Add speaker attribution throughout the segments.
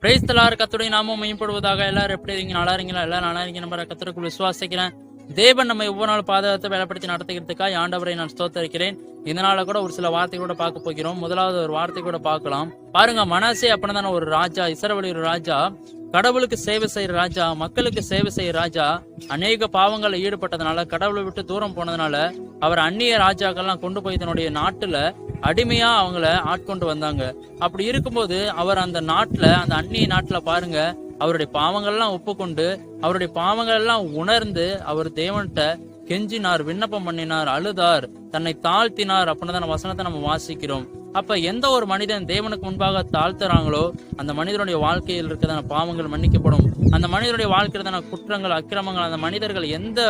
Speaker 1: Price தலார் கத்துடைய நாமும் மேம்படுவதாக. எல்லாரும் எப்படி இருக்கீங்க? நல்லா இருங்களா எல்லாரும் நல்லா இருக்கீங்க. நம்ம கத்தருக்குள் விசுவாசிக்கிறேன். தேவன் நம்ம ஒவ்வொரு நாள் பாதுகாத்து வேலைப்படுத்தி நடத்துகிறதுக்காக ஆண்டவரை நான் ஸ்தோத்தரிக்கிறேன். இதனால கூட ஒரு சில வார்த்தை கூட பார்க்க போகிறோம். முதலாவது ஒரு வார்த்தை கூட பார்க்கலாம். பாருங்க மனசே அப்படின்னா ஒரு ராஜா இசரவழி ஒரு ராஜா. கடவுளுக்கு சேவை செய்யற ராஜா மக்களுக்கு சேவை செய்யற ராஜா அநேக பாவங்களில் ஈடுபட்டதுனால கடவுளை விட்டு தூரம் போனதுனால அவர் அந்நிய ராஜாக்கள்லாம் கொண்டு போய் தன்னுடைய நாட்டுல அடிமையா அவங்கள ஆட்கொண்டு வந்தாங்க. அப்படி இருக்கும்போது அவர் அந்த நாட்டுல அந்த அந்நிய நாட்டுல பாருங்க அவருடைய பாவங்கள்லாம் ஒப்புக்கொண்டு அவருடைய பாவங்கள் எல்லாம் உணர்ந்து அவர் தேவன்கிட்ட கெஞ்சினார் விண்ணப்பம் பண்ணினார் அழுதார் தன்னை தாழ்த்தினார் அப்படின்னு தான் வசனத்தை நம்ம வாசிக்கிறோம். அப்ப எந்த ஒரு மனிதன் தேவனுக்கு முன்பாக தாழ்த்துறாங்களோ அந்த மனிதனுடைய வாழ்க்கையில் இருக்கிறதான பாவங்கள் மன்னிக்கப்படும். அந்த மனிதனுடைய வாழ்க்கையில குற்றங்கள் அக்கிரமங்கள் அந்த மனிதர்கள் எந்த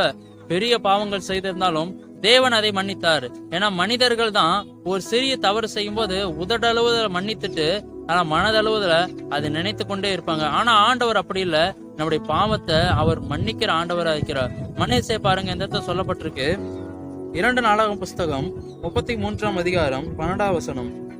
Speaker 1: பெரிய பாவங்கள் செய்திருந்தாலும் தேவன் அதை மன்னித்தார். ஏன்னா மனிதர்கள் தான் ஒரு சிறிய தவறு செய்யும் போது உதடளவுல மன்னித்துட்டு ஆனா மனதளவுல அதை நினைத்து கொண்டே இருப்பாங்க. ஆனா ஆண்டவர் அப்படி இல்ல. நம்முடைய பாவத்தை அவர் மன்னிக்கிற ஆண்டவராக இருக்கிறார். மன்னேசே பாருங்க இந்த சொல்லப்பட்டிருக்கு. இரண்டு நாடகம் புஸ்தகம் முப்பத்தி மூன்றாம் அதிகாரம் பன்னெண்டாம் வசனம்.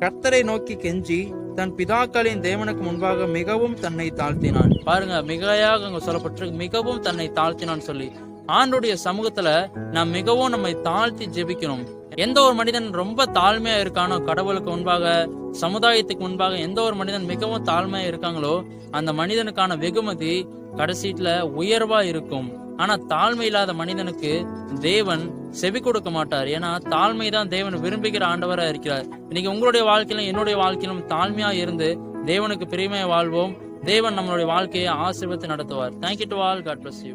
Speaker 1: கர்த்தரை நோக்கி கெஞ்சி தன் பிதாக்களின் தேவனுக்கு முன்பாக மிகவும் தன்னை தாழ்த்தினான். பாருங்க மிகையாக அங்க சொல்லப்பட்டிருக்கு. மிகவும் தன்னை தாழ்த்தினான் சொல்லி. ஆண்டுடைய சமூகத்துல நாம் மிகவும் நம்மை தாழ்த்தி ஜெபிக்கணும். எந்த ஒரு மனிதன் ரொம்ப தாழ்மையா இருக்கானோ கடவுளுக்கு முன்பாக சமுதாயத்துக்கு முன்பாக எந்த ஒரு மனிதன் மிகவும் தாழ்மையா இருக்காங்களோ அந்த மனிதனுக்கான வெகுமதி கடைசீட்ல உயர்வா இருக்கும். ஆனா தாழ்மை இல்லாத மனிதனுக்கு தேவன் செவி கொடுக்க மாட்டார். ஏன்னா தாழ்மை தான் தேவன் விரும்புகிற ஆண்டவராக இருக்கிறார். இன்னைக்கு உங்களுடைய வாழ்க்கையிலும் என்னுடைய வாழ்க்கையிலும் தாழ்மையா இருந்து தேவனுக்கு பெருமையை வாழ்வோம். தேவன் நம்மளுடைய வாழ்க்கையை ஆசீர்வத்தை நடத்துவார். Thank you to all God bless you